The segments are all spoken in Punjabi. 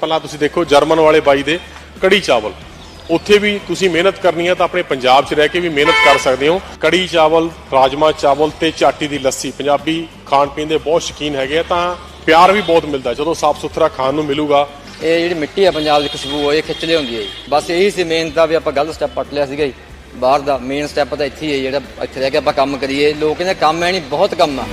ਪਹਿਲਾਂ ਤੁਸੀਂ ਦੇਖੋ ਜਰਮਨ ਵਾਲੇ ਬਾਈ ਦੇ ਕੜੀ ਚਾਵਲ। ਉੱਥੇ ਵੀ ਤੁਸੀਂ ਮਿਹਨਤ ਕਰਨੀ ਹੈ ਤਾਂ ਆਪਣੇ ਪੰਜਾਬ 'ਚ ਰਹਿ ਕੇ ਵੀ ਮਿਹਨਤ ਕਰ ਸਕਦੇ ਹੋ। ਕੜੀ ਚਾਵਲ, ਰਾਜਮਾ ਚਾਵਲ ਤੇ ਚਾਟੀ ਦੀ ਲੱਸੀ। ਪੰਜਾਬੀ ਖਾਣ ਪੀਣ ਦੇ ਬਹੁਤ ਸ਼ੌਕੀਨ ਹੈਗੇ ਆ ਤਾਂ ਪਿਆਰ ਵੀ ਬਹੁਤ ਮਿਲਦਾ। ਜਦੋਂ ਸਾਫ਼ ਸੁਥਰਾ ਖਾਣ ਨੂੰ ਮਿਲੂਗਾ। ਇਹ ਜਿਹੜੀ ਮਿੱਟੀ ਆ ਪੰਜਾਬ ਦੀ ਖੁਸ਼ਬੂ ਆ ਇਹ ਖਿੱਚ ਹੁੰਦੀ ਹੈ ਜੀ। ਬਸ ਇਹੀ ਸੀ ਮੇਨ ਦਾ ਵੀ ਆਪਾਂ ਗਲਤ ਸਟੈਪ ਪੱਟ ਲਿਆ ਸੀਗਾ ਜੀ। ਬਾਹਰ ਦਾ ਮੇਨ ਸਟੈਪ ਤਾਂ ਇੱਥੇ ਹੀ ਹੈ ਜਿਹੜਾ ਇੱਥੇ ਰਹਿ ਕੇ ਆਪਾਂ ਕੰਮ ਕਰੀਏ। ਲੋਕ ਕਹਿੰਦੇ ਕੰਮ ਹੈ ਨਹੀਂ, ਬਹੁਤ ਕੰਮ ਆ।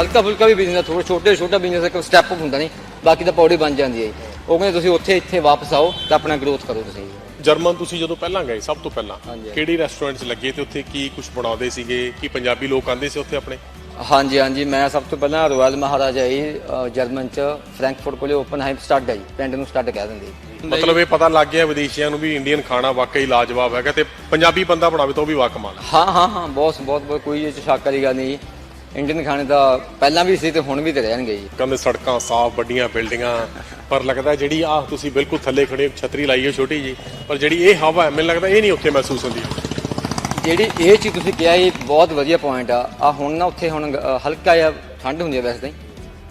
ਹਲਕਾ ਫੁਲਕਾ ਵੀ ਬਿਜ਼ਨਸ ਥੋੜਾ ਛੋਟੇ ਛੋਟਾ ਬਿਜ਼ਨਸ ਇੱਕ ਸਟੈਪ ਹੁੰਦਾ ਨਹੀਂ ਬਾਕੀ ਤਾਂ ਪੌੜੀ ਬਣ ਜਾਂਦੀ ਹੈ। ਉਹ ਕਹਿੰਦੇ ਤੁਸੀਂ ਉੱਥੇ ਇੱਥੇ ਵਾਪਸ ਆਓ ਤਾਂ ਆਪਣਾ ਗਰੋਥ ਕਰੋ ਤੁਸੀਂ ਜਰਮਨ ਤੁਸੀਂ ਜਦੋਂ ਪਹਿਲਾਂ ਗਏ ਸਭ ਤੋਂ ਪਹਿਲਾਂ ਹਾਂਜੀ। ਕਿਹੜੀ ਰੈਸਟੋਰੈਂਟ 'ਚ ਲੱਗੇ ਤੇ ਉੱਥੇ ਕੀ ਕੁਝ ਬਣਾਉਂਦੇ ਸੀਗੇ ਕੀ ਪੰਜਾਬੀ ਲੋਕ ਆਉਂਦੇ ਸੀ ਉੱਥੇ ਆਪਣੇ ਹਾਂਜੀ ਹਾਂਜੀ ਮੈਂ ਸਭ ਤੋਂ ਪਹਿਲਾਂ ਰਾਇਲ ਮਹਾਰਾਜਾ ਜੀ ਅ, ਜਰਮਨ ਚ ਫਰੈਂਕਫਰਟ ਕੋਲੇ ਓਪਨਹਾਈਮ ਸਟੱਡ ਹੈ ਜੀ ਪਿੰਡ ਨੂੰ ਸਟੱਡ ਕਹਿ ਦਿੰਦੇ ਜੀ। ਮਤਲਬ ਇਹ ਪਤਾ ਲੱਗ ਗਿਆ ਵਿਦੇਸ਼ੀਆਂ ਨੂੰ ਵੀ ਇੰਡੀਅਨ ਖਾਣਾ ਵਾਕਈ ਲਾਜਵਾਬ ਹੈਗਾ ਤੇ ਪੰਜਾਬੀ ਬੰਦਾ ਬਣਾਵੇ ਤਾਂ ਉਹ ਵੀ ਵਾਕਮਾਲ ਹੈ ਹਾਂ ਹਾਂ ਹਾਂ ਬਹੁਤ ਬਹੁਤ ਬਹੁਤ ਕੋਈ ਇਹ 'ਚ ਸ਼ੱਕ ਵਾਲੀ ਗੱਲ ਨਹੀਂ ਜੀ ਇੰਡੀਅਨ ਖਾਣੇ ਦਾ ਪਹਿਲਾਂ ਵੀ ਸੀ ਤੇ ਹੁਣ ਵੀ ਤੇ ਰਹਿਣਗੇ ਜੀ। ਕਹਿੰਦੇ ਸੜਕਾਂ ਸਾਫ਼ ਵੱਡੀਆਂ ਬਿਲਡਿੰਗਾਂ। ਪਰ ਲੱਗਦਾ ਜਿਹੜੀ ਆਹ ਤੁਸੀਂ ਬਿਲਕੁਲ ਥੱਲੇ ਖੜੇ ਹੋ, ਛਤਰੀ ਲਾਈ ਹੈ ਛੋਟੀ ਜੀ ਪਰ ਜਿਹੜੀ ਇਹ ਹਵਾ ਹੈ ਮੈਨੂੰ ਲੱਗਦਾ ਇਹ ਨਹੀਂ ਉੱਥੇ ਮਹਿਸੂਸ ਹੁੰਦੀ। ਜਿਹੜੀ ਇਹ ਚੀਜ਼ ਤੁਸੀਂ ਕਿਹਾ ਇਹ ਬਹੁਤ ਵਧੀਆ ਪੁਆਇੰਟ ਆ। ਆ ਹੁਣ ਨਾ ਉੱਥੇ ਹੁਣ ਅ, ਹਲਕਾ ਜਿਹਾ ਠੰਡ ਹੁੰਦੀ ਹੈ ਵੈਸੇ ਤਾਂ ਹੀ।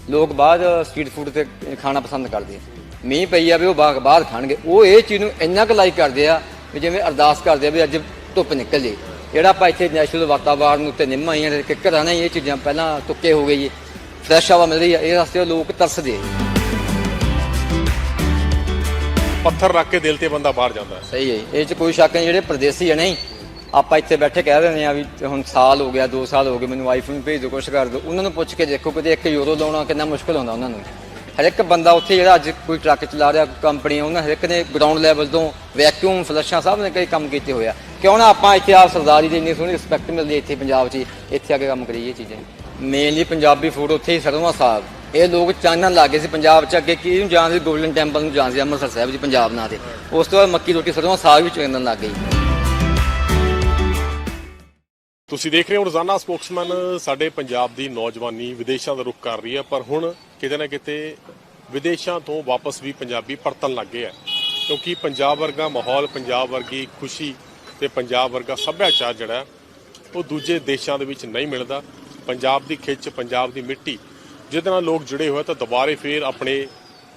ਲੋਕ ਬਾਹਰ ਸਟਰੀਟ ਫੂਡ ਤੇ ਖਾਣਾ ਪਸੰਦ ਕਰਦੇ ਆ। ਮੀਂਹ ਪਈ ਆ ਵੀ ਉਹ ਬਾਹਰ ਬਾਹਰ ਖਾਣਗੇ। ਉਹ ਇਹ ਚੀਜ਼ ਨੂੰ ਇੰਨਾ ਕੁ ਲਾਈਕ ਕਰਦੇ ਆ ਵੀ ਜਿਵੇਂ ਅਰਦਾਸ ਕਰਦੇ ਆ ਵੀ ਅੱਜ ਧੁੱਪ ਨਿਕਲ ਜੇ। ਜਿਹੜਾ ਆਪਾਂ ਇੱਥੇ ਨੈਚੁਰਲ ਵਾਤਾਵਰਨ ਉੱਤੇ ਨਿੰਮ ਆਈਆਂ ਕਿੱਕਰ ਆ ਨਾ ਇਹ ਚੀਜ਼ਾਂ ਪਹਿਲਾਂ ਤੁੱਕੇ ਹੋ ਗਏ ਜੀ ਫਰੈਸ਼ ਹਵਾ ਮਿਲ ਰਹੀ ਆ ਇਹ ਵਾਸਤੇ ਲੋਕ ਤਰਸਦੇ ਆ। ਪੱਥਰ ਰੱਖ ਕੇ ਦਿਲ ਤੇ ਬੰਦਾ ਬਾਹਰ ਜਾਂਦਾ ਹੈ ਸਹੀ ਹੈ ਜੀ। ਇਹ ਚ ਕੋਈ ਸ਼ੱਕ ਨਹੀਂ ਜਿਹੜੇ ਪ੍ਰਦੇਸੀ ਆ ਨਹੀਂ ਆਪਾਂ ਇੱਥੇ ਬੈਠੇ ਕਹਿ ਦਿੰਦੇ ਆ ਵੀ ਹੁਣ ਸਾਲ ਹੋ ਗਿਆ 2 ਸਾਲ ਹੋ ਗਏ ਮੈਨੂੰ ਆਈਫੋਨ ਭੇਜ ਦਿਓ ਕੁਛ ਕਰ ਦਿਓ ਉਹਨਾਂ ਨੂੰ ਪੁੱਛ ਕੇ ਦੇਖੋ ਕਿਤੇ 1 ਯੂਰੋ ਲਾਉਣਾ ਕਿੰਨਾ ਮੁਸ਼ਕਲ ਹੁੰਦਾ ਉਹਨਾਂ ਨੂੰ ਹਰ ਇੱਕ ਬੰਦਾ ਉੱਥੇ ਜਿਹੜਾ ਅੱਜ ਕੋਈ ਟਰੱਕ ਚਲਾ ਰਿਹਾ ਕੰਪਨੀ ਉਹਨਾਂ ਹਰ ਇੱਕ ਨੇ ਗਰਾਊਂਡ ਲੈਵਲ ਤੋਂ ਵੈਕਿਊਮ ਫਲਸ਼ਾਂ ਸਭ ਨੇ ਕਈ ਕੰਮ ਕੀਤੇ ਹੋਇਆ ਕਿਉਂ ਨਾ ਆਪਾਂ ਇੱਥੇ ਆ ਸਰਦਾਰੀ ਦੀ ਇੰਨੀ ਸੋਹਣੀ ਰਿਸਪੈਕਟ ਮਿਲਦੀ ਹੈ ਇੱਥੇ ਪੰਜਾਬ 'ਚ ਇੱਥੇ ਆ ਕੇ ਕੰਮ ਕਰੀਏ ਚੀਜ਼ਾਂ। ਮੇਨਲੀ ਪੰਜਾਬੀ ਫੂਡ ਉੱਥੇ ਹੀ ਸਰੋਂ ਸਾਗ। ਇਹ ਲੋਕ ਚਾਨਣ ਲੱਗੇ ਸੀ ਪੰਜਾਬ 'ਚ ਅੱਗੇ ਕੀ ਨੂੰ ਜਾਣਦੇ ਗੋਲਡਨ ਟੈਂਪਲ ਨੂੰ ਜਾਣਦੇ ਸੀ, ਅੰਮ੍ਰਿਤਸਰ ਸਾਹਿਬ ਜੀ ਪੰਜਾਬ ਨਾਂ ਤੇ। ਉਸ ਤੋਂ ਬਾਅਦ ਮੱਕੀ ਰੋਟੀ ਸਰੋਂ ਸਾਗ ਵੀ ਚੱਲਣ ਲੱਗ ਗਈ। ਤੁਸੀਂ ਦੇਖ ਰਹੇ ਹੋ ਰੋਜ਼ਾਨਾ ਸਪੋਕਸਮੈਨ ਸਾਡੇ ਪੰਜਾਬ ਦੀ ਨੌਜਵਾਨੀ ਵਿਦੇਸ਼ਾਂ ਦਾ ਰੁਖ ਕਰ ਰਹੀ ਹੈ ਪਰ ਹੁਣ ਕਿਤੇ ਨਾ ਕਿਤੇ ਵਿਦੇਸ਼ਾਂ ਤੋਂ ਵਾਪਸ ਵੀ ਪੰਜਾਬੀ ਪਰਤਣ ਲੱਗ ਗਏ ਆ। ਕਿਉਂਕਿ ਪੰਜਾਬ ਵਰਗਾ ਮਾਹੌਲ, ਪੰਜਾਬ ਵਰਗੀ ਖੁਸ਼ੀ ਤੇ ਪੰਜਾਬ ਵਰਗਾ ਸੱਭਿਆਚਾਰ ਜਿਹੜਾ, ਉਹ ਦੂਜੇ ਦੇਸ਼ਾਂ ਦੇ ਵਿੱਚ ਨਹੀਂ ਮਿਲਦਾ। ਪੰਜਾਬ ਦੀ ਖਿੱਚ, ਪੰਜਾਬ ਦੀ ਮਿੱਟੀ ਜਿਹਦੇ ਨਾਲ ਲੋਕ ਜੁੜੇ ਹੋਏ ਤਾਂ ਦੁਬਾਰੇ ਫੇਰ ਆਪਣੇ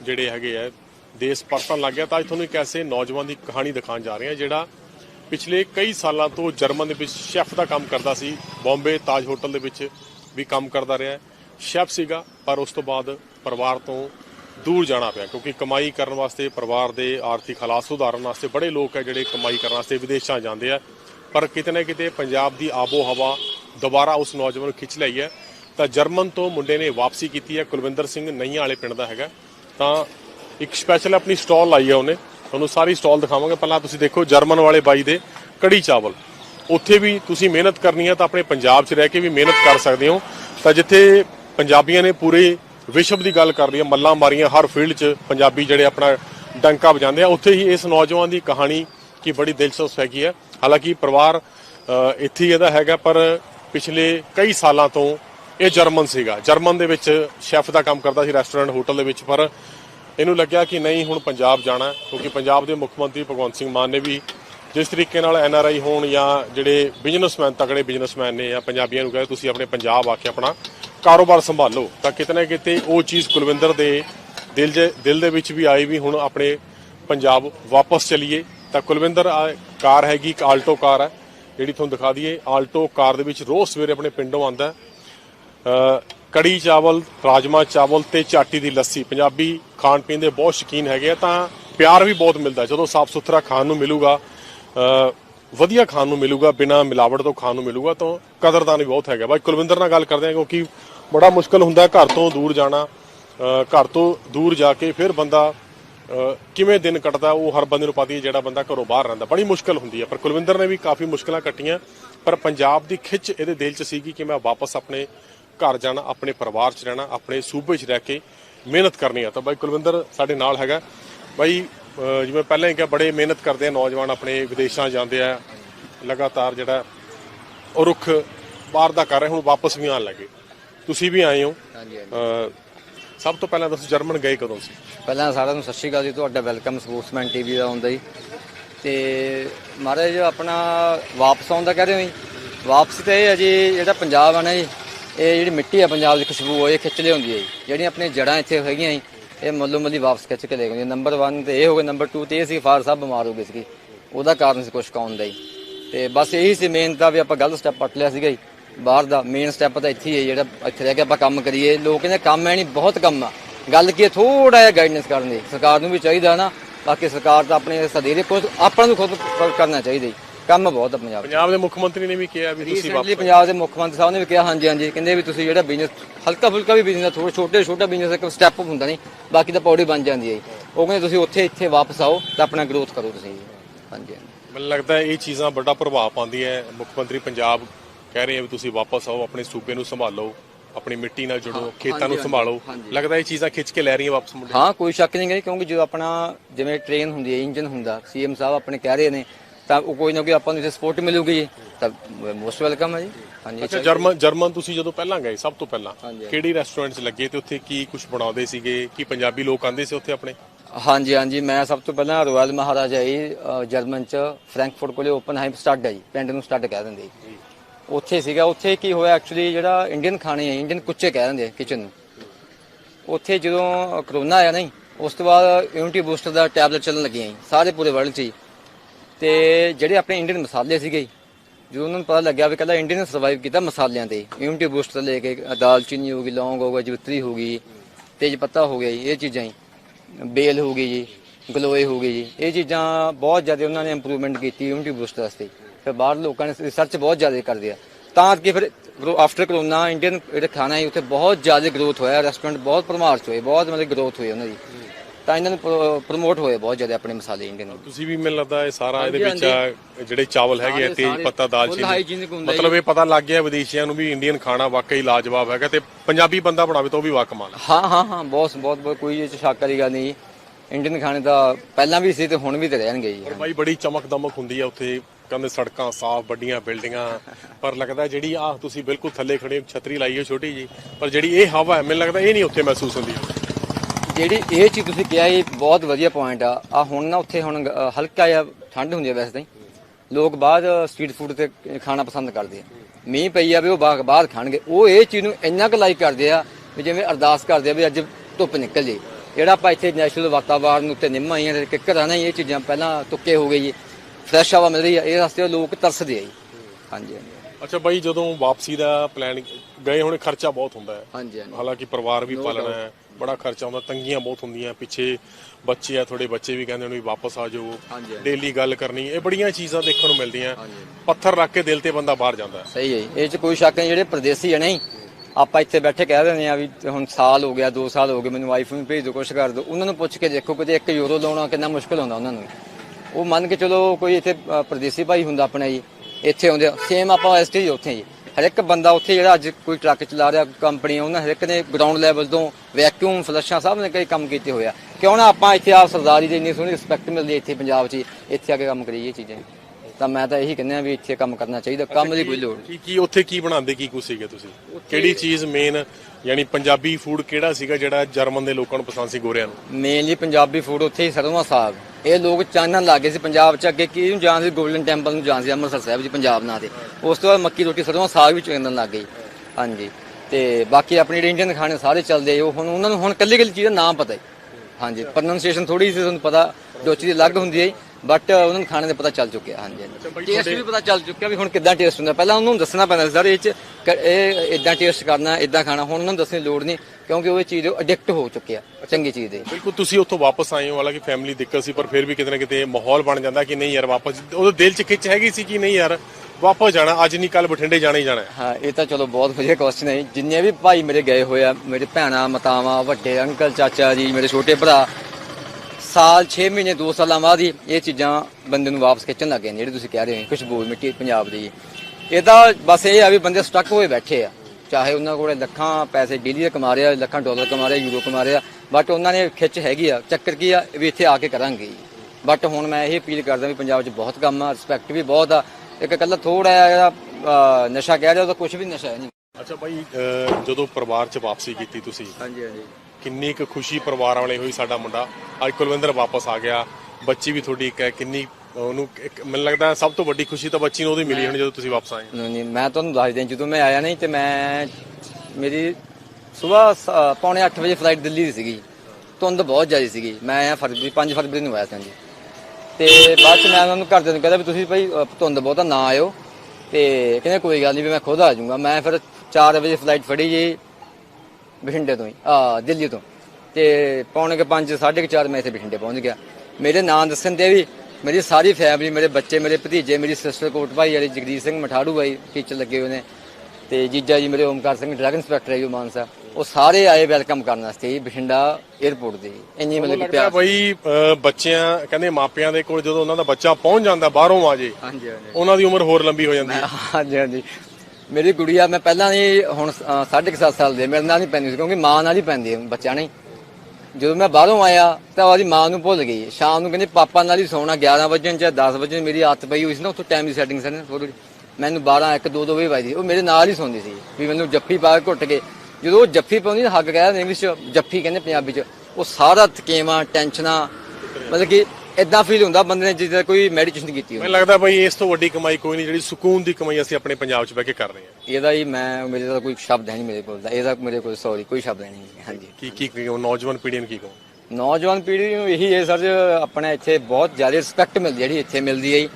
ਜਿਹੜੇ ਹੈਗੇ ਆ, ਦੇਸ਼ ਪਰਤਣ ਲੱਗ ਗਿਆ। ਤਾਂ ਅੱਜ ਤੁਹਾਨੂੰ ਇੱਕ ਐਸੇ ਨੌਜਵਾਨ ਦੀ ਕਹਾਣੀ ਦਿਖਾਉਣ ਜਾ ਰਹੇ ਹਾਂ ਜਿਹੜਾ ਪਿਛਲੇ ਕਈ ਸਾਲਾਂ ਤੋਂ ਜਰਮਨ ਦੇ ਵਿੱਚ ਸ਼ੈਫ ਦਾ ਕੰਮ ਕਰਦਾ ਸੀ ਬੰਬੇ ਤਾਜ ਹੋਟਲ ਦੇ ਵਿੱਚ ਵੀ ਕੰਮ ਕਰਦਾ ਰਿਹਾ। ਸ਼ੈਫ ਸੀਗਾ, ਪਰ ਉਸ ਤੋਂ ਬਾਅਦ ਪਰਿਵਾਰ ਤੋਂ ਦੂਰ ਜਾਣਾ ਪਿਆ, ਕਿਉਂਕਿ ਕਮਾਈ ਕਰਨ ਵਾਸਤੇ ਪਰਿਵਾਰ ਦੇ ਆਰਥਿਕ ਹਾਲਾਤ ਸੁਧਾਰਨ ਵਾਸਤੇ ਬੜੇ ਲੋਕ ਹੈ ਜਿਹੜੇ ਕਮਾਈ ਕਰਨ ਵਾਸਤੇ ਵਿਦੇਸ਼ਾਂ ਜਾਂਦੇ ਆ। ਪਰ ਕਿਤੇ ਨਾ ਕਿਤੇ ਪੰਜਾਬ ਦੀ ਆਬੋ ਹਵਾ ਦੁਬਾਰਾ ਉਸ ਨੌਜਵਾਨ ਨੂੰ ਖਿੱਚ ਲਈ ਹੈ। ਤਾਂ ਜਰਮਨ ਤੋਂ ਮੁੰਡੇ ਨੇ ਵਾਪਸੀ ਕੀਤੀ ਹੈ, ਕੁਲਵਿੰਦਰ ਸਿੰਘ ਨਈਆਂ ਵਾਲੇ ਪਿੰਡ ਦਾ ਹੈਗਾ। ਤਾਂ ਇੱਕ ਸਪੈਸ਼ਲ ਆਪਣੀ ਸਟਾਲ ਲਾਈ ਹੈ ਉਹਨੇ। ਤੁਹਾਨੂੰ ਸਾਰੀ ਸਟਾਲ ਦਿਖਾਵਾਂਗੇ। ਪਹਿਲਾਂ ਤੁਸੀਂ ਦੇਖੋ ਜਰਮਨ ਵਾਲੇ ਬਾਈ ਦੇ ਕੜੀ ਚਾਵਲ। ਉੱਥੇ ਵੀ ਤੁਸੀਂ ਮਿਹਨਤ ਕਰਨੀ ਹੈ ਤਾਂ ਆਪਣੇ ਪੰਜਾਬ 'ਚ ਰਹਿ ਕੇ ਵੀ ਮਿਹਨਤ ਕਰ ਸਕਦੇ ਹੋ। ਤਾਂ ਜਿੱਥੇ ਪੰਜਾਬੀਆਂ ਨੇ ਪੂਰੇ ਵਿਸ਼ਵ ਦੀ ਗੱਲ ਕਰ ਰਹੀ ਹੈ ਮੱਲਾਂ ਮਾਰੀਆਂ ਹਰ ਫੀਲਡ 'ਚ ਪੰਜਾਬੀ ਜਿਹੜੇ ਆਪਣਾ ਡੰਕਾ ਵਜਾਉਂਦੇ ਆ। ਉੱਥੇ ਹੀ ਇਸ ਨੌਜਵਾਨ ਦੀ ਕਹਾਣੀ ਕੀ ਬੜੀ ਦਿਲਚਸਪ ਹੈਗੀ ਹੈ। ਹਾਲਾਂਕਿ ਪਰਿਵਾਰ ਇੱਥੇ ਹੀ ਇਹਦਾ ਹੈਗਾ, ਪਰ ਪਿਛਲੇ ਕਈ ਸਾਲਾਂ ਤੋਂ ਇਹ ਜਰਮਨ ਸੀਗਾ। ਜਰਮਨ ਦੇ ਵਿੱਚ ਸ਼ੈਫ ਦਾ ਕੰਮ ਕਰਦਾ ਸੀ ਰੈਸਟੋਰੈਂਟ, ਹੋਟਲ ਦੇ ਵਿੱਚ, ਪਰ ਇਹਨੂੰ ਲੱਗਿਆ ਕਿ ਨਹੀਂ, ਹੁਣ ਪੰਜਾਬ ਜਾਣਾ ਕਿਉਂਕਿ ਪੰਜਾਬ ਦੇ ਮੁੱਖ ਮੰਤਰੀ ਭਗਵੰਤ ਸਿੰਘ ਮਾਨ ਨੇ ਵੀ ਜਿਸ ਤਰੀਕੇ ਨਾਲ ਐਨ ਆਰ ਆਈ ਹੋਣ ਜਾਂ ਜਿਹੜੇ ਬਿਜ਼ਨਸਮੈਨ, ਤਕੜੇ ਬਿਜ਼ਨਸਮੈਨ ਨੇ ਜਾਂ ਪੰਜਾਬੀਆਂ ਨੂੰ ਕਹੇ, ਤੁਸੀਂ ਆਪਣੇ ਪੰਜਾਬ ਆ ਕੇ ਆਪਣਾ ਕਾਰੋਬਾਰ ਸੰਭਾਲੋ ਤਾਂ ਕਿਤੇ ਨਾ ਕਿਤੇ ਉਹ ਚੀਜ਼ ਕੁਲਵਿੰਦਰ ਦੇ ਦਿਲ ਜੇ ਦਿਲ ਦੇ ਵਿੱਚ ਵੀ ਆਈ ਵੀ ਹੁਣ ਆਪਣੇ ਪੰਜਾਬ ਵਾਪਸ ਚਲੀਏ। ਤਾਂ ਕੁਲਵਿੰਦਰ ਕਾਰ ਹੈਗੀ, ਇੱਕ ਆਲਟੋ ਕਾਰ ਹੈ ਜਿਹੜੀ ਤੁਹਾਨੂੰ ਦਿਖਾ ਦਈਏ। ਆਲਟੋ ਕਾਰ ਦੇ ਵਿੱਚ ਰੋਜ਼ ਸਵੇਰੇ ਆਪਣੇ ਪਿੰਡੋਂ ਆਉਂਦਾ। ਕੜੀ ਚਾਵਲ, ਰਾਜਮਾ ਚਾਵਲ ਤੇ ਚਾਟੀ ਦੀ ਲੱਸੀ। ਪੰਜਾਬੀ ਖਾਣ ਪੀਣ ਦੇ ਬਹੁਤ ਸ਼ੌਕੀਨ ਹੈਗੇ ਆ, ਤਾਂ ਪਿਆਰ ਵੀ ਬਹੁਤ ਮਿਲਦਾ। ਜਦੋਂ ਸਾਫ਼ ਸੁਥਰਾ ਖਾਣ ਨੂੰ ਮਿਲੂਗਾ ਵਧੀਆ ਖਾਣ ਨੂੰ ਮਿਲੂਗਾ, ਬਿਨਾ ਮਿਲਾਵਟ ਤੋਂ ਖਾਣ ਨੂੰ ਮਿਲੂਗਾ, ਤਾਂ ਕਦਰਦਾਨ ਵੀ ਬਹੁਤ ਹੈਗਾ। ਬਾਈ, ਕੁਲਵਿੰਦਰ ਨਾਲ ਗੱਲ ਕਰਦੇ ਆ ਕਿਉਂਕਿ ਬੜਾ ਮੁਸ਼ਕਲ ਹੁੰਦਾ ਘਰ ਤੋਂ ਦੂਰ ਜਾਣਾ ਘਰ ਤੋਂ ਦੂਰ ਜਾ ਕੇ ਫਿਰ ਬੰਦਾ ਕਿਵੇਂ ਦਿਨ ਕੱਟਦਾ, ਉਹ ਹਰ ਬੰਦੇ ਨੂੰ ਪਤਾ ਹੀ ਜਿਹੜਾ ਬੰਦਾ ਘਰੋਂ ਬਾਹਰ ਰਹਿੰਦਾ। ਬੜੀ ਮੁਸ਼ਕਲ ਹੁੰਦੀ ਹੈ। ਪਰ ਕੁਲਵਿੰਦਰ ਨੇ ਵੀ ਕਾਫੀ ਮੁਸ਼ਕਲਾਂ ਕੱਟੀਆਂ। ਪਰ ਪੰਜਾਬ ਦੀ ਖਿੱਚ ਇਹਦੇ ਦਿਲ 'ਚ ਸੀਗੀ ਕਿ ਮੈਂ ਵਾਪਸ ਆਪਣੇ ਘਰ ਜਾਣਾ, ਆਪਣੇ ਪਰਿਵਾਰ 'ਚ ਰਹਿਣਾ, ਆਪਣੇ ਸੂਬੇ 'ਚ ਰਹਿ ਕੇ ਮਿਹਨਤ ਕਰਨੀ ਆ। ਤਾਂ ਬਾਈ ਕੁਲਵਿੰਦਰ ਸਾਡੇ ਨਾਲ ਹੈਗਾ। ਬਾਈ ਜਿਵੇਂ ਪਹਿਲਾਂ ਹੀ ਕਿਹਾ, ਬੜੇ ਮਿਹਨਤ ਕਰਦੇ ਆ, ਨੌਜਵਾਨ ਆਪਣੇ ਵਿਦੇਸ਼ਾਂ ਜਾਂਦੇ ਆ। ਲਗਾਤਾਰ ਜਿਹੜਾ ਉਹ ਰੁੱਖ ਬਾਹਰ ਦਾ ਕਰ ਰਹੇ, ਹੁਣ ਵਾਪਸ ਵੀ ਆਉਣ ਲੱਗੇ। ਤੁਸੀਂ ਵੀ ਆਏ ਹੋ। ਹਾਂਜੀ ਸਭ ਤੋਂ ਪਹਿਲਾਂ ਤੁਸੀਂ ਜਰਮਨ ਗਏ ਕਦੋਂ ਸੀ? ਪਹਿਲਾਂ ਸਾਰਿਆਂ ਨੂੰ ਸਤਿ ਸ਼੍ਰੀ ਅਕਾਲ ਜੀ ਤੁਹਾਡਾ ਵੈਲਕਮ ਸਪੋਰਟਸਮੈਨ ਟੀਵੀ ਦਾ ਆਉਂਦਾ ਜੀ। ਤੇ ਮਹਾਰਾਜ ਆਪਣਾ ਵਾਪਸ ਆਉਣ ਦਾ ਕਹਿ ਰਹੇ ਹੋ ਜੀ? ਵਾਪਸ ਤੇ ਇਹ ਹੈ ਜੀ ਜਿਹੜਾ ਪੰਜਾਬ ਆ ਨਾ ਜੀ ਇਹ ਜਿਹੜੀ ਮਿੱਟੀ ਆ ਪੰਜਾਬ ਦੀ ਖੁਸ਼ਬੂ ਆ ਇਹ ਖਿੱਚ ਲਿਆਉਂਦੀ ਹੈ ਜੀ। ਜਿਹੜੀਆਂ ਆਪਣੀਆਂ ਜੜ੍ਹਾਂ ਇੱਥੇ ਹੈਗੀਆਂ ਜੀ ਇਹ ਮੱਲੋ ਮੱਲੀ ਵਾਪਸ ਖਿੱਚ ਕੇ ਲੈ ਗਏ ਨੰਬਰ 1 ਤੇ ਇਹ ਹੋ ਗਿਆ ਨੰਬਰ 2 ਤੇ ਇਹ ਸੀ ਫਾਦਰ ਸਾਹਿਬ ਬਿਮਾਰ ਹੋ ਗਏ ਸੀ ਉਹਦਾ ਕਾਰਨ ਸੀ ਕੁਛ ਕਾਉਣ ਦਾ ਹੀ ਤੇ ਬਸ ਇਹੀ ਸੀ ਮੇਨ ਤਾਂ ਵੀ ਆਪਾਂ ਗਲਤ ਸਟੈਪ ਪੱਟ ਲਿਆ ਸੀਗਾ ਜੀ। ਬਾਹਰ ਦਾ ਮੇਨ ਸਟੈਪ ਤਾਂ ਇੱਥੇ ਹੀ ਹੈ ਜਿਹੜਾ ਇੱਥੇ ਰਹਿ ਕੇ ਆਪਾਂ ਕੰਮ ਕਰੀਏ ਲੋਕ ਕਹਿੰਦੇ ਕੰਮ ਹੈ ਨਹੀਂ ਬਹੁਤ ਕੰਮ ਆ ਗੱਲ ਕੀ ਹੈ ਥੋੜਾ ਜਿਹਾ ਗਾਈਡੈਂਸ ਕਰਨ ਦੀ ਸਰਕਾਰ ਨੂੰ ਵੀ ਚਾਹੀਦਾ ਨਾ ਬਾਕੀ ਸਰਕਾਰ ਤਾਂ ਆਪਣੇ ਸਦੇਰੇ ਕੁਝ ਆਪਾਂ ਨੂੰ ਖੁਦ ਕਰਨਾ ਚਾਹੀਦਾ ਜੀ ਕੰਮ ਬਹੁਤ ਆ ਪੰਜਾਬ 'ਚ ਪੰਜਾਬ ਦੇ ਮੁੱਖ ਮੰਤਰੀ ਨੇ ਵੀ ਕਿਹਾ ਵੀ ਤੁਸੀਂ ਰੀਸੈਂਟਲੀ ਪੰਜਾਬ ਦੇ ਮੁੱਖ ਮੰਤਰੀ ਸਾਹਿਬ ਨੇ ਵੀ ਕਿਹਾ ਹਾਂਜੀ ਹਾਂਜੀ ਕਹਿੰਦੇ ਵੀ ਤੁਸੀਂ ਜਿਹੜਾ ਬਿਜ਼ਨਸ ਹਲਕਾ ਫੁਲਕਾ ਵੀ ਬਿਜ਼ਨਸ ਥੋੜਾ ਛੋਟੇ ਛੋਟਾ ਬਿਜ਼ਨਸ ਇੱਕ ਸਟੈਪ ਹੁੰਦਾ ਨਹੀਂ ਬਾਕੀ ਤਾਂ ਪੌੜੀ ਬਣ ਜਾਂਦੀ ਹੈ ਜੀ। ਉਹ ਕਹਿੰਦੇ ਤੁਸੀਂ ਉੱਥੇ ਇੱਥੇ ਵਾਪਸ ਆਓ ਤਾਂ ਆਪਣਾ ਗਰੋਥ ਕਰੋ ਤੁਸੀਂ ਜੀ। ਹਾਂਜੀ ਹਾਂਜੀ ਮੈਨੂੰ ਲੱਗਦਾ ਹੈ ਇਹ ਚੀਜ਼ਾਂ ਵੱਡਾ ਪ੍ਰਭਾਵ ਪਾਉਂਦੀਆਂ ਹੈ। ਮੁੱਖ ਮੰਤਰੀ ਪੰਜਾਬ ਕਹਿ ਰਹੇ ਆ ਵੀ ਤੁਸੀਂ ਵਾਪਸ ਆਓ ਆਪਣੇ ਸੂਬੇ ਨੂੰ ਸੰਭਾਲੋ ਆਪਣੀ ਮਿੱਟੀ ਨਾਲ ਜੁੜੋ ਖੇਤਾਂ ਨੂੰ ਸੰਭਾਲੋ। ਲੱਗਦਾ ਇਹ ਚੀਜ਼ਾਂ ਖਿੱਚ ਕੇ ਲੈ ਰਹੀਆਂ ਵਾਪਸ ਮੁੰਡੇ ਹਾਂ ਕੋਈ ਸ਼ੱਕ ਨਹੀਂ ਹੈ ਕਿਉਂਕਿ ਜਦੋਂ ਆਪਣਾ ਜਿਵੇਂ ਟ੍ਰੇਨ ਹੁੰਦੀ ਹੈ ਇੰਜਨ ਹੁੰਦਾ ਸੀਐਮ ਸਾਹਿਬ ਆਪਣੇ ਕਹਿ ਰਹੇ ਨੇ ਤਾਂ ਉਹ ਕੋਈ ਨਾ ਕੋਈ ਆਪਾਂ ਨੂੰ ਇੱਥੇ ਸਪੋਰਟ ਮਿਲੂਗੀ ਤਾਂ ਮੋਸਟ ਵੈਲਕਮ ਹੈ ਜੀ। ਹਾਂਜੀ ਅੱਛਾ ਜਰਮਨ ਜਰਮਨ ਤੁਸੀਂ ਜਦੋਂ ਪਹਿਲਾਂ ਗਏ ਸਭ ਤੋਂ ਪਹਿਲਾਂ। ਕਿਹੜੀ ਰੈਸਟੋਰੈਂਟ 'ਚ ਲੱਗੇ ਤੇ ਉੱਥੇ ਕੀ ਕੁਝ ਬਣਾਉਂਦੇ ਸੀਗੇ ਕੀ ਪੰਜਾਬੀ ਲੋਕ ਆਂਦੇ ਸੀ ਉੱਥੇ ਆਪਣੇ? ਹਾਂਜੀ ਹਾਂਜੀ ਮੈਂ ਸਭ ਤੋਂ ਪਹਿਲਾਂ ਰਾਇਲ ਮਹਾਰਾਜਾ ਜੀ ਜਰਮਨ ਚ ਫ੍ਰੈਂਕਫਰਟ ਕੋਲੇ ਓਪਨਹਾਈਮ ਸਟੱਡ ਹੈ ਜੀ ਪਿੰਡ ਨੂੰ ਸਟੱਡ ਕਹਿ ਦਿੰਦੇ ਜੀ। ਉੱਥੇ ਸੀਗਾ। ਉੱਥੇ ਕੀ ਹੋਇਆ ਐਕਚੁਅਲੀ ਜਿਹੜਾ ਇੰਡੀਅਨ ਖਾਣੇ ਹੈ ਇੰਡੀਅਨ ਕੁੱਚੇ ਕਹਿ ਦਿੰਦੇ ਕਿਚਨ ਨੂੰ। ਉੱਥੇ ਜਦੋਂ ਕਰੋਨਾ ਆਇਆ ਨਹੀਂ ਉਸ ਤੋਂ ਬਾਅਦ ਇਮਿਊਨਿਟੀ ਬੂਸਟਰ ਦਾ ਟੈਬਲੇਟ ਚੱਲਣ ਲੱਗੀਆਂ ਜੀ ਸਾਰੇ ਪੂਰੇ ਵਰਲਡ 'ਚ ਹੀ ਤੇ ਜਿਹੜੇ ਆਪਣੇ ਇੰਡੀਅਨ ਮਸਾਲੇ ਸੀਗੇ ਜੀ, ਜਦੋਂ ਉਹਨਾਂ ਨੂੰ ਪਤਾ ਲੱਗਿਆ ਵੀ ਕੱਲਾ ਇੰਡੀਅਨ ਨੇ ਸਰਵਾਈਵ ਕੀਤਾ ਮਸਾਲਿਆਂ ਤੇ ਇਮਿਊਨਿਟੀ ਬੂਸਟਰ ਲੈ ਕੇ ਦਾਲਚੀਨੀ ਹੋ ਗਈ ਲੌਂਗ ਹੋ ਗਿਆ ਜਵਿਤਰੀ ਹੋ ਗਈ ਤੇਜ ਪੱਤਾ ਹੋ ਗਿਆ ਜੀ ਇਹ ਚੀਜ਼ਾਂ ਹੀ ਬੇਲ ਹੋ ਗਈ ਜੀ ਗਲੋਏ ਹੋ ਗਈ ਜੀ। ਇਹ ਚੀਜ਼ਾਂ ਬਹੁਤ ਜ਼ਿਆਦਾ ਉਹਨਾਂ ਨੇ ਇੰਪਰੂਵਮੈਂਟ ਕੀਤੀ ਇਮਿਊਨਿਟੀ ਬੂਸਟਰ ਵਾਸਤੇ। ਫਿਰ ਬਾਹਰ ਲੋਕਾਂ ਨੇ ਰਿਸਰਚ ਬਹੁਤ ਜ਼ਿਆਦਾ ਕਰਦੇ ਆ। ਤਾਂ ਕਿ ਫਿਰ ਆਫਟਰ ਕਰੋਨਾ ਇੰਡੀਅਨ ਜਿਹੜਾ ਖਾਣਾ ਹੈ ਉੱਥੇ ਬਹੁਤ ਜ਼ਿਆਦਾ ਗਰੋਥ ਹੋਇਆ ਰੈਸਟੋਰੈਂਟ ਬਹੁਤ ਪ੍ਰਮਾਰ ਚ ਹੋਏ ਬਹੁਤ ਮਤਲਬ ਗਰੋਥ ਹੋਈ ਉਹਨਾਂ ਦੀ। ਤਾਂ ਇਹਨਾਂ ਨੂੰ ਪ੍ਰਮੋਟ ਹੋਏ ਬਹੁਤ ਜ਼ਿਆਦਾ ਆਪਣੇ ਮਸਾਲੇ ਇੰਡੀਅਨ ਤੁਸੀਂ ਵੀ ਮੈਨੂੰ ਲੱਗਦਾ ਇਹ ਸਾਰਾ ਇਹਦੇ ਵਿੱਚ ਜਿਹੜੇ ਚਾਵਲ ਹੈਗੇ ਆ ਤੇਜ ਪੱਤਾ ਦਾਲਚੀਨੀ ਮਤਲਬ ਇਹ ਪਤਾ ਲੱਗ ਗਿਆ ਵਿਦੇਸ਼ੀਆਂ ਨੂੰ ਵੀ ਇੰਡੀਅਨ ਖਾਣਾ ਵਾਕਈ ਲਾਜਵਾਬ ਹੈਗਾ ਤੇ ਪੰਜਾਬੀ ਬੰਦਾ ਬਣਾਵੇ ਤਾਂ ਉਹ ਵੀ ਵਾ ਕਮਾਲ ਹੈ ਹਾਂ ਹਾਂ ਬਹੁਤ ਬਹੁਤ ਬਹੁਤ ਕੋਈ ਇਹ 'ਚ ਸ਼ੱਕ ਵਾਲੀ ਗੱਲ ਨਹੀਂ। ਇੰਡੀਅਨ ਖਾਣੇ ਦਾ ਪਹਿਲਾਂ ਵੀ ਸੀ ਤੇ ਹੁਣ ਵੀ ਤੇ ਰਹਿਣਗੇ ਜੀ। ਪਰ ਬਾਈ ਬੜੀ ਚਮਕ ਦਮਕ ਹੁੰਦੀ ਆ ਉੱਥੇ ਕਹਿੰਦੇ ਸੜਕਾਂ ਸਾਫ਼ ਵੱਡੀਆਂ ਬਿਲਡਿੰਗਾਂ। ਪਰ ਲੱਗਦਾ ਜਿਹੜੀ ਆ ਤੁਸੀਂ ਬਿਲਕੁਲ ਥੱਲੇ ਖੜੇ ਛਤਰੀ ਲਾਈ ਹੈ ਛੋਟੀ ਜੀ ਪਰ ਜਿਹੜੀ ਇਹ ਹਵਾ ਹੈ ਮੈਨੂੰ ਲੱਗਦਾ ਇਹ ਨਹੀਂ ਉੱਥੇ ਮਹਿਸੂਸ ਹੁੰਦੀ। ਜਿਹੜੀ ਇਹ ਚੀਜ਼ ਤੁਸੀਂ ਕਿਹਾ ਇਹ ਬਹੁਤ ਵਧੀਆ ਪੁਆਇੰਟ ਆ। ਆ ਹੁਣ ਨਾ ਉੱਥੇ ਹੁਣ ਅ, ਹਲਕਾ ਜਿਹਾ ਠੰਡ ਹੁੰਦੀ ਹੈ ਵੈਸੇ ਤਾਂ ਹੀ। ਲੋਕ ਬਾਅਦ ਸਟਰੀਟ ਫੂਡ ਤੇ ਖਾਣਾ ਪਸੰਦ ਕਰਦੇ ਆ। ਮੀਂਹ ਪਈ ਆ ਵੀ ਉਹ ਬਾ- ਬਾਹਰ ਖਾਣਗੇ। ਉਹ ਇਹ ਚੀਜ਼ ਨੂੰ ਇੰਨਾ ਕੁ ਲਾਈਕ ਕਰਦੇ ਆ ਵੀ ਜਿਵੇਂ ਅਰਦਾਸ ਕਰਦੇ ਆ ਵੀ ਅੱਜ ਧੁੱਪ ਨਿਕਲ ਜੇ। ਜਿਹੜਾ ਆਪਾਂ ਇੱਥੇ ਨੈਚੁਰਲ ਵਾਤਾਵਰਨ ਉੱਤੇ ਨਿੰਮ ਆਈਆਂ ਤੇ ਕਿੱਕਰ ਆ ਨਾ ਇਹ ਚੀਜ਼ਾਂ ਪਹਿਲਾਂ ਤੁੱਕੇ ਹੋ ਗਈ ਜੀ। ਫਰੈਸ਼ ਹਵਾ ਮਿਲ ਰਹੀ ਆ ਇਹ ਵਾਸਤੇ ਲੋਕ ਤਰਸਦੇ ਆ ਜੀ। ਹਾਂਜੀ ਹਾਂਜੀ। ਅੱਛਾ ਬਾਈ ਜਦੋਂ ਵਾਪਸੀ ਦਾ ਪਲਾਨ ਗਏ ਹੁਣ ਖਰਚਾ ਬਹੁਤ ਹੁੰਦਾ ਹੈ। ਹਾਂਜੀ ਹਾਂਜੀ। ਹਾਲਾਂਕਿ ਪਰਿਵਾਰ ਵੀ ਪਾਲਣਾ ਹੈ ਬੜਾ ਖਰਚਾ ਹੁੰਦਾ ਤੰਗੀਆਂ ਬਹੁਤ ਹੁੰਦੀਆਂ ਪਿੱਛੇ ਬੱਚੇ ਆ ਥੋੜੇ ਬੱਚੇ ਵੀ ਕਹਿੰਦੇ ਨੇ ਵੀ ਵਾਪਸ ਆ ਜਾਓ। ਡੇਲੀ ਗੱਲ ਕਰਨੀ ਇਹ ਬੜੀਆਂ ਚੀਜ਼ਾਂ ਦੇਖਣ ਨੂੰ ਮਿਲਦੀਆਂ। ਪੱਥਰ ਰੱਖ ਕੇ ਦਿਲ ਤੇ ਬੰਦਾ ਬਾਹਰ ਜਾਂਦਾ ਹੈ। ਸਹੀ ਹੈ। ਇਹ ਚ ਕੋਈ ਸ਼ੱਕ ਨਹੀਂ ਜਿਹੜੇ ਪ੍ਰਦੇਸੀ ਹੈ ਨਹੀਂ ਆਪਾਂ ਇੱਥੇ ਬੈਠੇ ਕਹਿ ਦਿੰਦੇ ਆ ਵੀ ਹੁਣ ਸਾਲ ਹੋ ਗਿਆ 2 ਸਾਲ ਹੋ ਗਏ ਮੈਨੂੰ ਵਾਈਫ ਨੂੰ ਭੇਜ ਦਿਓ ਕੁਛ ਕਰ ਦਿਓ। ਉਹਨਾਂ ਨੂੰ ਪੁੱਛ ਕੇ ਦੇਖੋ ਕਿਤੇ 1 ਯੂਰੋ ਲਾਉਣਾ ਕਿੰਨਾ ਮੁਸ਼ਕਲ ਹੁੰਦਾ ਉਹਨਾਂ ਨੂੰ। ਉਹ ਮੰਨ ਕੇ ਚਲੋ ਕੋਈ ਇੱਥੇ ਅ, ਪ੍ਰਦੇਸੀ ਭਾਈ ਹੁੰਦਾ ਆਪਣਾ ਜੀ ਇੱਥੇ ਆਉਂਦੇ ਸੇਮ ਆਪਾਂ ਐਸਟੀ ਜੀ ਉੱਥੇ ਜੀ। ਹਰ ਇੱਕ ਬੰਦਾ ਉੱਥੇ ਜਿਹੜਾ ਅੱਜ ਕੋਈ ਟਰੱਕ ਚਲਾ ਰਿਹਾ ਕੰਪਨੀ ਉਹਨਾਂ ਹਰ ਇੱਕ ਨੇ ਗਰਾਊਂਡ ਲੈਵਲ ਤੋਂ ਵੈਕਿਊਮ ਫਲਸ਼ਾਂ ਸਭ ਨੇ ਕਈ ਕੰਮ ਕੀਤੇ ਹੋਇਆ ਕਿਉਂ ਨਾ ਆਪਾਂ ਇੱਥੇ ਆਪ ਸਰਦਾਰੀ ਦੀ ਇੰਨੀ ਸੋਹਣੀ ਰਿਸਪੈਕਟ ਮਿਲਦੀ ਹੈ ਇੱਥੇ ਪੰਜਾਬ 'ਚ ਹੀ, ਇੱਥੇ ਆ ਕੇ ਕੰਮ ਕਰੀਏ ਇਹ ਚੀਜ਼ਾਂ। ਤਾਂ ਮੈਂ ਤਾਂ ਇਹੀ ਕਹਿੰਦਾ ਵੀ ਇੱਥੇ ਕੰਮ ਕਰਨਾ ਚਾਹੀਦਾ ਕੰਮ ਦੀ ਕੋਈ ਲੋੜ ਨਹੀਂ। ਕੀ ਕੀ ਉੱਥੇ ਕੀ ਬਣਾਉਂਦੇ ਕੀ ਕੁਛ ਸੀਗੇ ਤੁਸੀਂ? ਕਿਹੜੀ ਚੀਜ਼ ਮੇਨ ਯਾਨੀ ਪੰਜਾਬੀ ਫੂਡ ਕਿਹੜਾ ਸੀਗਾ ਜਿਹੜਾ ਜਰਮਨ ਦੇ ਲੋਕਾਂ ਨੂੰ ਪਸੰਦ ਸੀ ਗੋਰਿਆਂ ਨੂੰ? ਮੇਨਲੀ ਪੰਜਾਬੀ ਫੂਡ ਉੱਥੇ ਹੀ ਸਰੋਂ ਦਾ ਸਾਗ। ਇਹ ਲੋਕ ਚਾਨਣ ਲੱਗੇ ਸੀ ਪੰਜਾਬ ਚ ਅੱਗੇ ਕੀ ਨੂੰ ਜਾਣਦੇ ਗੋਲਡਨ ਟੈਂਪਲ ਨੂੰ ਜਾਣਦੇ ਸੀ, ਅੰਮ੍ਰਿਤਸਰ ਸਾਹਿਬ ਜੀ ਪੰਜਾਬ ਨਾਂ ਤੇ। ਉਸ ਤੋਂ ਬਾਅਦ ਮੱਕੀ ਰੋਟੀ ਸਰੋਂ ਸਾਗ ਵੀ ਚੱਲਣ ਲੱਗ ਗਈ। ਹਾਂਜੀ। ਤੇ ਬਾਕੀ ਆਪਣੇ ਜਿਹੜੇ ਇੰਡੀਅਨ ਖਾਣੇ ਸਾਰੇ ਚੱਲਦੇ ਆ, ਉਹ ਹੁਣ ਉਹਨਾਂ ਨੂੰ ਹੁਣ ਕੱਲੀ ਕੱਲੀ ਚੀਜ਼ ਦਾ ਨਾਮ ਪਤਾ ਹੈ। ਹਾਂਜੀ। ਪ੍ਰੋਨੰਸੀਏਸ਼ਨ ਥੋੜੀ ਜਿਹੀ ਤੁਹਾਨੂੰ ਪਤਾ ਡੋਚੀ ਦੀ ਅਲੱਗ ਹੁੰਦੀ ਹੈ ਬਟ ਉਹਨਾਂ ਨੂੰ ਖਾਣੇ ਦਾ ਪਤਾ ਚੱਲ ਚੁੱਕਿਆ ਹਾਂਜੀ ਟੇਸਟ ਵੀ ਪਤਾ ਚੱਲ ਚੁੱਕਿਆ ਵੀ ਹੁਣ ਕਿੱਦਾਂ ਟੇਸਟ ਹੁੰਦਾ। ਪਹਿਲਾਂ ਉਹਨੂੰ ਦੱਸਣਾ ਪੈਂਦਾ ਸੀ ਸਰ ਇਹ ਚ ਇਹ ਇਦਾਂ ਟੇਸਟ ਕਰਨਾ ਇਦਾਂ ਖਾਣਾ। ਹੁਣ ਉਹਨਾਂ ਨੂੰ ਦੱਸਣ ਦੀ ਲੋੜ ਨਹੀਂ। ਕਿਉਂਕਿ ਉਹ ਇਹ ਚੀਜ਼ ਐਡਿਕਟ ਹੋ ਚੁੱਕਿਆ ਚੰਗੀ ਚੀਜ਼ ਦੇ। ਬਿਲਕੁਲ ਤੁਸੀਂ ਉੱਥੋਂ ਵਾਪਸ ਆਏ ਹੋ ਹਾਲਾਂਕਿ ਫੈਮਿਲੀ ਦਿੱਕਤ ਸੀ ਪਰ ਫਿਰ ਵੀ ਕਿਤੇ ਨਾ ਕਿਤੇ ਮਾਹੌਲ ਬਣ ਜਾਂਦਾ ਕਿ ਨਹੀਂ ਯਾਰ ਵਾਪਸ ਉਹਦੇ ਦਿਲ 'ਚ ਖਿੱਚ ਹੈਗੀ ਸੀ ਕਿ ਨਹੀਂ ਯਾਰ ਵਾਪਸ ਜਾਣਾ ਅੱਜ ਨਹੀਂ ਕੱਲ ਬਠਿੰਡੇ ਜਾਣਾ ਹੀ ਜਾਣਾ ਹੈ। ਹਾਂ ਇਹ ਤਾਂ ਚਲੋ ਬਹੁਤ ਵਧੀਆ ਕੁਐਸਚਨ ਹੈ ਜਿੰਨੇ ਵੀ ਭਾਈ ਮੇਰੇ ਗਏ ਹੋਏ ਆ ਮੇਰੇ ਭੈਣਾਂ ਮਤਾਵਾਂ ਵੱਡੇ ਅੰਕਲ ਚਾਚਾ ਜੀ ਮੇਰੇ ਛੋਟੇ ਭਰਾ ਸਾਲ 6 ਮਹੀਨੇ 2 ਸਾਲਾਂ ਬਾਅਦ ਹੀ ਇਹ ਚੀਜ਼ਾਂ ਬੰਦੇ ਨੂੰ ਵਾਪਸ ਖਿੱਚਣ ਲੱਗ ਗਏ ਨੇ ਜਿਹੜੇ ਤੁਸੀਂ ਕਹਿ ਰਹੇ ਹੋ ਖੁਸ਼ਬੂ ਮਿੱਟੀ ਪੰਜਾਬ ਦੀ। ਇਹ ਤਾਂ ਬਸ ਇਹ ਆ ਵੀ ਬੰਦੇ ਸਟਕ ਹੋਏ ਬੈਠੇ ਆ। ਚਾਹੇ ਉਹਨਾਂ ਕੋਲੇ ਲੱਖਾਂ ਪੈਸੇ ਡੇਲੀ ਦੇ ਕਮਾ ਰਹੇ ਲੱਖਾਂ ਡਾਲਰ ਕਮਾ ਰਹੇ ਯੂਰੋ ਕਮਾ ਰਹੇ ਬਟ ਉਹਨਾਂ ਨੇ ਖਿੱਚ ਹੈਗੀ ਆ। ਚੱਕਰ ਕੀ ਆ? ਵੀ ਇੱਥੇ ਆ ਕੇ ਕਰਾਂਗੇ। ਬਟ ਹੁਣ ਮੈਂ ਇਹ ਅਪੀਲ ਕਰਦਾ ਵੀ ਪੰਜਾਬ 'ਚ ਬਹੁਤ ਕੰਮ ਆ ਰਿਸਪੈਕਟ ਵੀ ਬਹੁਤ ਆ। ਇੱਕ ਇਕੱਲਾ ਥੋੜਾ ਜਿਹਾ ਜਿਹੜਾ ਨਸ਼ਾ ਕਹਿ ਰਿਹਾ ਉਹਦਾ ਕੁਝ ਵੀ ਨਸ਼ਾ ਹੈ ਨਹੀਂ। ਅੱਛਾ ਅਹ, ਜਦੋਂ ਪਰਿਵਾਰ 'ਚ ਵਾਪਸੀ ਕੀਤੀ ਤੁਸੀਂ ਹਾਂਜੀ ਹਾਂਜੀ। ਕਿੰਨੀ ਕੁ ਖੁਸ਼ੀ ਪਰਿਵਾਰ ਵਾਲੇ ਹੋਈ ਸਾਡਾ ਮੁੰਡਾ? ਅੱਜ ਕੁਲਵਿੰਦਰ ਵਾਪਸ ਆ ਗਿਆ ਬੱਚੀ ਵੀ ਤੁਹਾਡੀ ਇੱਕ ਹੈ ਕਿੰਨੀ ਉਹਨੂੰ ਇੱਕ ਮੈਨੂੰ ਲੱਗਦਾ ਸਭ ਤੋਂ ਵੱਡੀ ਖੁਸ਼ੀ ਤਾਂ ਬੱਚੀ ਨੂੰ ਉਹਦੀ ਮਿਲੀ ਹੁਣ ਜਦੋਂ ਤੁਸੀਂ ਵਾਪਸ ਆਏ ਨਹੀਂ ਨਹੀਂ ਮੈਂ ਤੁਹਾਨੂੰ ਦੱਸ ਦਿਆਂ ਜਦੋਂ ਮੈਂ ਆਇਆ ਨਹੀਂ ਤੇ ਮੈਂ ਮੇਰੀ ਸਵੇਰ ਪੌਣੇ 8 ਵਜੇ ਫਲਾਈਟ ਦਿੱਲੀ ਦੀ ਸੀਗੀ। ਧੁੰਦ ਬਹੁਤ ਜ਼ਿਆਦਾ ਸੀਗੀ। ਮੈਂ ਆਇਆ ਫਰਵਰੀ 5 ਫਰਵਰੀ ਨੂੰ ਆਇਆ ਸੀ ਜੀ ਤੇ ਬਾਅਦ ਚ ਮੈਂ ਉਹਨਾਂ ਨੂੰ ਘਰਦਿਆਂ ਨੂੰ ਕਹਿੰਦਾ ਵੀ ਤੁਸੀਂ ਭਾਈ ਅ, ਧੁੰਦ ਬਹੁਤਾ ਨਾ ਆਇਓ। ਤੇ ਕਹਿੰਦੇ ਕੋਈ ਗੱਲ ਨਹੀਂ ਵੀ ਮੈਂ ਖੁਦ ਆ ਜਾਊਂਗਾ। ਮੈਂ ਫਿਰ 4 ਵਜੇ ਫਲਾਈਟ ਫੜੀ ਜੀ ਬਠਿੰਡੇ ਤੋਂ ਹੀ ਆ ਦਿੱਲੀ ਤੋਂ। ਤੇ ਪੌਣੇ ਕੇ 5 4:30 ਮੈਂ ਇੱਥੇ ਬਠਿੰਡੇ ਪਹੁੰਚ ਗਿਆ। ਮੇਰੇ ਨਾਂ ਦੱਸਣ ਤੇ ਵੀ ਮੇਰੀ ਸਾਰੀ ਫੈਮਿਲੀ ਮੇਰੇ ਬੱਚੇ ਮੇਰੇ ਭਤੀਜੇ ਮੇਰੀ ਸਿਸਟਰ ਕੋਟ ਭਾਈ ਵਾਲੀ ਜਗਦੀਸ਼ ਸਿੰਘ ਮਠਾੜੂ ਬਾਈ ਟੀਚਰ ਲੱਗੇ ਹੋਏ ਨੇ। ਤੇ ਜੀਜਾ ਜੀ ਮੇਰੇ ਓਮਕਾਰ ਸਿੰਘ ਡਰੱਗ ਇੰਸਪੈਕਟਰ ਹੈ ਜੋ ਮਾਨਸਾ। ਉਹ ਸਾਰੇ ਆਏ ਵੈਲਕਮ ਕਰਨ ਵਾਸਤੇ ਬਠਿੰਡਾ 에ਅਰਪੋਰਟ ਦੇ ਇੰਨੀ ਮਤਲਬ ਕਿ ਪਿਆਰ। ਬਈ ਬੱਚਿਆਂ ਕਹਿੰਦੇ ਮਾਪਿਆਂ ਦੇ ਕੋਲ ਜਦੋਂ ਉਹਨਾਂ ਦਾ ਬੱਚਾ ਪਹੁੰਚ ਜਾਂਦਾ ਬਾਹਰੋਂ ਆ ਜੇ ਹਾਂਜੀ ਹਾਂਜੀ। ਉਹਨਾਂ ਦੀ ਉਮਰ ਹੋਰ ਲੰਬੀ ਹੋ ਜਾਂਦੀ ਹੈ। ਹਾਂਜੀ ਹਾਂਜੀ। ਮੇਰੀ ਗੁੜੀਆ ਮੈਂ ਪਹਿਲਾਂ ਨਹੀਂ ਹੁਣ 7.5 ਸਾਲ ਦੇ ਮੇਰੇ ਨਾਲ ਨਹੀਂ ਪੈਂਦੀ ਕਿਉਂਕਿ ਮਾਂ ਨਾਲ ਹੀ ਪੈਂਦੀ ਹੈ ਬੱਚਾ ਨਹੀਂ ਜਦੋਂ ਮੈਂ ਬਾਹਰੋਂ ਆਇਆ ਤਾਂ ਉਹਦੀ ਮਾਂ ਨੂੰ ਭੁੱਲ ਗਈ। ਸ਼ਾਮ ਨੂੰ ਕਹਿੰਦੇ, ਪਾਪਾ ਨਾਲ ਹੀ ਸੌਣਾ 11 ਵਜੇ ਜਾਂ 10 ਵਜੇ ਮੇਰੀ ਆਦਤ ਪਈ ਹੋਈ ਸੀ ਨਾ, ਉੱਥੋਂ ਟਾਈਮ ਦੀ ਸੈਟਿੰਗ ਸੀ ਥੋੜੀ ਮੈਨੂੰ 12 1 2 2 ਵਜੇ ਵੱਜਦੀ ਉਹ ਮੇਰੇ ਨਾਲ ਹੀ ਸੌਂਦੀ ਸੀ ਵੀ ਮੈਨੂੰ ਜੱਫੀ ਪਾ ਕੇ ਘੁੱਟ ਕੇ। ਜਦੋਂ ਉਹ ਜੱਫੀ ਪਾਉਂਦੀ ਨਾ, ਹੱਗ ਕਹਿੰਦੇ ਇੰਗਲਿਸ਼ ਚ ਜੱਫੀ ਕਹਿੰਦੇ ਪੰਜਾਬੀ ਚ। ਉਹ ਸਾਰਾ ਥਕੇਵਾਂ, ਟੈਨਸ਼ਨਾਂ, ਮਤਲਬ ਕਿ ਇਦਾਂ ਫੀਲ ਹੁੰਦਾ ਬੰਦੇ ਨੇ ਜਿੱਦਾਂ ਕੋਈ ਮੈਡੀਟੇਸ਼ਨ ਕੀਤੀ ਹੋਵੇ ਮੈਨੂੰ ਲੱਗਦਾ ਬਈ ਇਸ ਤੋਂ ਵੱਡੀ ਕਮਾਈ ਕੋਈ ਨਹੀਂ ਜਿਹੜੀ ਸਕੂਨ ਦੀ ਕਮਾਈ ਅਸੀਂ ਆਪਣੇ ਪੰਜਾਬ 'ਚ ਬਹਿ ਕੇ ਕਰ ਰਹੇ ਹਾਂ। ਇਹਦਾ ਹੀ ਮੈਂ ਮੇਰੇ ਦਾ ਕੋਈ ਸ਼ਬਦ ਹੈ ਨਹੀਂ ਮੇਰੇ ਕੋਲ ਦਾ ਇਹਦਾ ਮੇਰੇ ਕੋਲ ਸੌਰੀ ਕੋਈ ਸ਼ਬਦ ਹੈ ਨਹੀਂ ਹਾਂਜੀ। ਕੀ ਕੀ ਕਹੋ ਨੌਜਵਾਨ ਪੀੜ੍ਹੀ ਨੂੰ ਕੀ ਕਹੋ ਨੌਜਵਾਨ ਪੀੜ੍ਹੀ ਨੂੰ ਇਹੀ ਹੈ ਸਰ ਆਪਣੇ ਇੱਥੇ ਬਹੁਤ ਜ਼ਿਆਦਾ ਰਿਸਪੈਕਟ ਮਿਲਦੀ ਜਿਹੜੀ ਇੱਥੇ ਮਿਲਦੀ ਹੈ ਜੀ।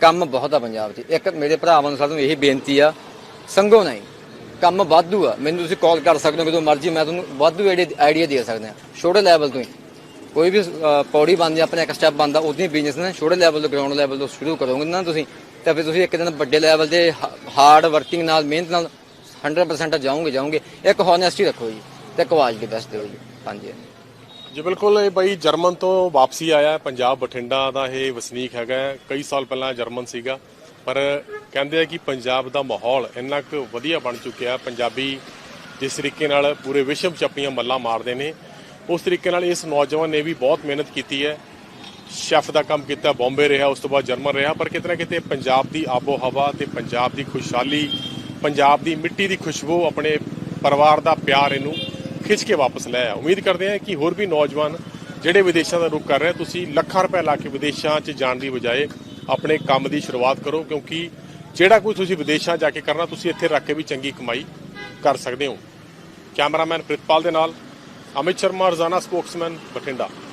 ਕੰਮ ਬਹੁਤ ਆ ਪੰਜਾਬ 'ਚ। ਇੱਕ ਮੇਰੇ ਭਰਾਵਾਂ ਨੂੰ ਸਾਰਿਆਂ ਨੂੰ ਇਹੀ ਬੇਨਤੀ ਆ ਸੰਗੋ ਨਹੀਂ ਕੰਮ ਵਾਧੂ ਆ। ਮੈਨੂੰ ਤੁਸੀਂ ਕਾਲ ਕਰ ਸਕਦੇ ਹੋ ਜਦੋਂ ਮਰਜ਼ੀ ਮੈਂ ਤੁਹਾਨੂੰ ਵਾਧੂ ਆਈਡੀਆ ਦੇ ਸਕਦਾ ਛੋਟੇ ਲੈਵਲ ਤੋਂ ਹੀ। ਕੋਈ ਵੀ ਪੌੜੀ ਬਣਦੀ ਆ, ਆਪਣਾ ਇੱਕ ਸਟੈਪ ਬਣਦਾ ਉਹਦੀ ਬਿਜ਼ਨਸ ਨੇ ਛੋਟੇ ਲੈਵਲ ਤੋਂ ਗਰਾਊਂਡ ਲੈਵਲ ਤੋਂ ਸ਼ੁਰੂ ਕਰੋਗੇ ਨਾ ਤੁਸੀਂ ਤਾਂ ਫਿਰ ਤੁਸੀਂ ਇੱਕ ਦਿਨ ਵੱਡੇ ਲੈਵਲ ਤੇ ਹਾਰਡ ਵਰਕਿੰਗ ਨਾਲ ਮਿਹਨਤ ਨਾਲ 100% ਜਾਓਗੇ ਜਾਓਗੇ। ਇੱਕ ਹੋਨੈਸਟੀ ਰੱਖੋ ਜੀ ਤੇ ਕੁਆਲਿਟੀ ਬੈਸਟ ਦਿਓ ਜੀ। ਹਾਂਜੀ। ਜੀ ਬਿਲਕੁਲ ਇਹ ਬਾਈ ਜਰਮਨ ਤੋਂ ਵਾਪਸੀ ਆਇਆ ਪੰਜਾਬ ਬਠਿੰਡਾ ਦਾ ਇਹ ਵਸਨੀਕ ਹੈਗਾ ਕਈ ਸਾਲ ਪਹਿਲਾਂ ਜਰਮਨ ਸੀਗਾ ਪਰ ਕਹਿੰਦੇ ਆ ਕਿ ਪੰਜਾਬ ਦਾ ਮਾਹੌਲ ਇੰਨਾ ਕੁ ਵਧੀਆ ਬਣ ਚੁੱਕਿਆ ਪੰਜਾਬੀ ਜਿਸ ਤਰੀਕੇ ਨਾਲ ਪੂਰੇ ਵਿਸ਼ਵ 'ਚ ਆਪਣੀਆਂ ਮੱਲਾਂ ਮਾਰਦੇ ਨੇ ਉਸ ਤਰੀਕੇ ਨਾਲ ਇਸ ਨੌਜਵਾਨ ਨੇ ਵੀ ਬਹੁਤ ਮਿਹਨਤ ਕੀਤੀ ਹੈ। ਸ਼ੈਫ ਦਾ ਕੰਮ ਕੀਤਾ, ਬੰਬੇ ਰਿਹਾ, ਉਸ ਤੋਂ ਬਾਅਦ ਜਰਮਨ ਰਿਹਾ, ਪਰ ਕਿਤੇ ਨਾ ਕਿਤੇ ਪੰਜਾਬ ਦੀ ਆਬੋ ਹਵਾ ਤੇ ਪੰਜਾਬ ਦੀ ਖੁਸ਼ਹਾਲੀ, ਪੰਜਾਬ ਦੀ ਮਿੱਟੀ ਦੀ ਖੁਸ਼ਬੂ ਆਪਣੇ ਪਰਿਵਾਰ ਦਾ ਪਿਆਰ ਇਹਨੂੰ ਖਿੱਚ ਕੇ ਵਾਪਸ ਲੈ ਆ ਉਮੀਦ ਕਰਦੇ ਹਾਂ ਕਿ ਹੋਰ ਵੀ ਨੌਜਵਾਨ ਜਿਹੜੇ ਵਿਦੇਸ਼ਾਂ ਦਾ ਰੁਖ ਕਰ ਰਹੇ, ਤੁਸੀਂ ਲੱਖਾਂ ਰੁਪਏ ਲਾ ਕੇ ਵਿਦੇਸ਼ਾਂ 'ਚ ਜਾਣ ਦੀ ਬਜਾਏ ਆਪਣੇ ਕੰਮ ਦੀ ਸ਼ੁਰੂਆਤ ਕਰੋ, ਕਿਉਂਕਿ ਜਿਹੜਾ ਕੋਈ ਤੁਸੀਂ ਵਿਦੇਸ਼ਾਂ ਜਾ ਕੇ ਕਰਨਾ, ਤੁਸੀਂ ਇੱਥੇ ਰੱਖ ਕੇ ਵੀ ਚੰਗੀ ਕਮਾਈ ਕਰ ਸਕਦੇ ਹੋ। ਕੈਮਰਾਮੈਨ ਪ੍ਰਿਤਪਾਲ ਦੇ ਨਾਲ ਅਮਿਤ ਸ਼ਰਮਾ ਰਜ਼ਾਨਾ ਸਪੋਕਸਮੈਨ ਬਠਿੰਡਾ